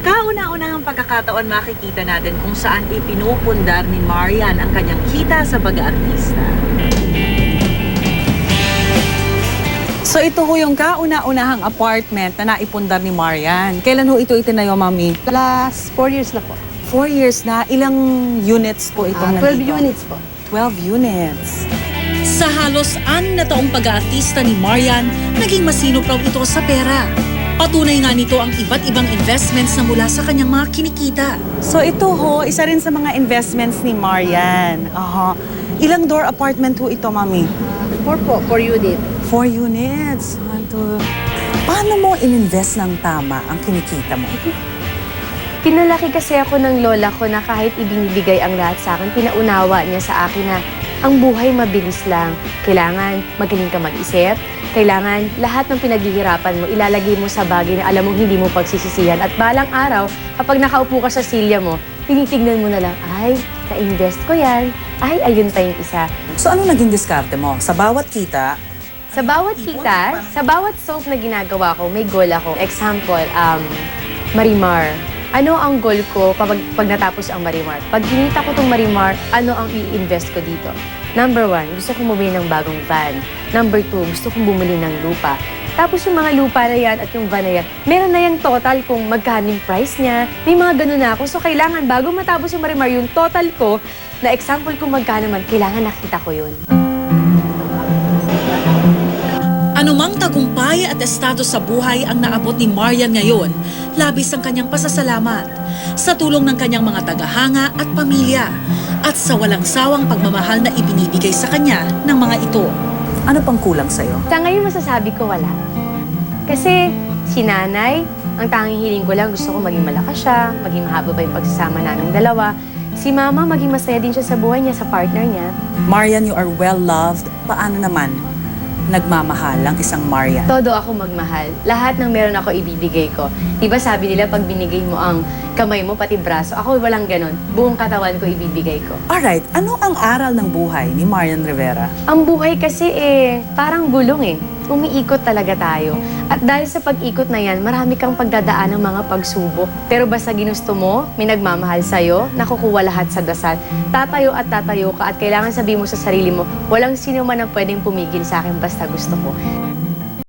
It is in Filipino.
kauna-unahang pagkakataon makikita natin kung saan ipinupundar ni Marian ang kanyang kita sa pag-aartista. So ito ho yung kauna-unahang apartment na naipundar ni Marian. Kailan ho ito itinayo, Mami? Last 4 years na po. Four years na. Ilang units po itong Ah, 12 nandito? units po. 12 units. Sa halos anim na taong pag-aartista ni Marian, naging masinop raw ito sa pera. Patunay nga nito ang iba't ibang investments na mula sa kanyang mga kinikita. So ito ho, isa rin sa mga investments ni Marian. Aha. Ilang door apartment ho ito, Mami? 4 po, 4 unit. Four units. One, two. Paano mo ininvest ng tama ang kinikita mo? Pinalaki kasi ako ng lola ko na kahit ibinibigay ang lahat sa akin, pinaunawa niya sa akin na ang buhay mabilis lang. Kailangan magaling ka mag-isip. Kailangan lahat ng pinaghihirapan mo, ilalagay mo sa bagay na alam mong hindi mo pagsisisihan. At balang araw, kapag nakaupo ka sa silya mo, tinitignan mo na lang, ay, na-invest ko yan. Ay, ayun pa yung isa. So ano naging diskarte mo? Sa bawat kita, Sa bawat kita, sa bawat soap na ginagawa ko, may goal ako. Example, um, Marimar. Ano ang goal ko kapag pag natapos ang Marimar? Pag kinita ko tong Marimar, ano ang i-invest ko dito? Number one, gusto kong bumili ng bagong van. Number two, gusto kong bumili ng lupa. Tapos yung mga lupa na yan at yung van na yan, meron na yung total kung magkano yung price niya. May mga ganun na ako. So kailangan bago matapos yung Marimar, yung total ko, na example kung magkano man, kailangan nakita ko yun. Anumang tagumpay at estado sa buhay ang naabot ni Marian ngayon, labis ang kanyang pasasalamat sa tulong ng kanyang mga tagahanga at pamilya at sa walang sawang pagmamahal na ibinibigay sa kanya ng mga ito. ano pang kulang sa'yo? Sa ngayon masasabi ko wala. Kasi si nanay, ang tanging hiling ko lang gusto ko maging malakas siya, maging mahaba pa yung pagsasama naming dalawa. Si mama, maging masaya din siya sa buhay niya, sa partner niya. Marian, you are well loved. Paano naman nagmamahal ang isang Marian? Todo ako magmahal. Lahat ng meron ako ibibigay ko. Di ba sabi nila pag binigay mo ang kamay mo, pati braso, ako walang ganon. Buong katawan ko ibibigay ko. Alright, ano ang aral ng buhay ni Marian Rivera? Ang buhay kasi eh, parang gulong eh. Umiikot talaga tayo. At dahil sa pag-ikot na yan, marami kang pagdadaan ng mga pagsubok. Pero basta ginusto mo, may nagmamahal sa'yo, nakukuha lahat sa dasal. Tatayo at tatayo ka at kailangan sabihin mo sa sarili mo, walang sino man ang pwedeng pumigil sa akin basta gusto ko.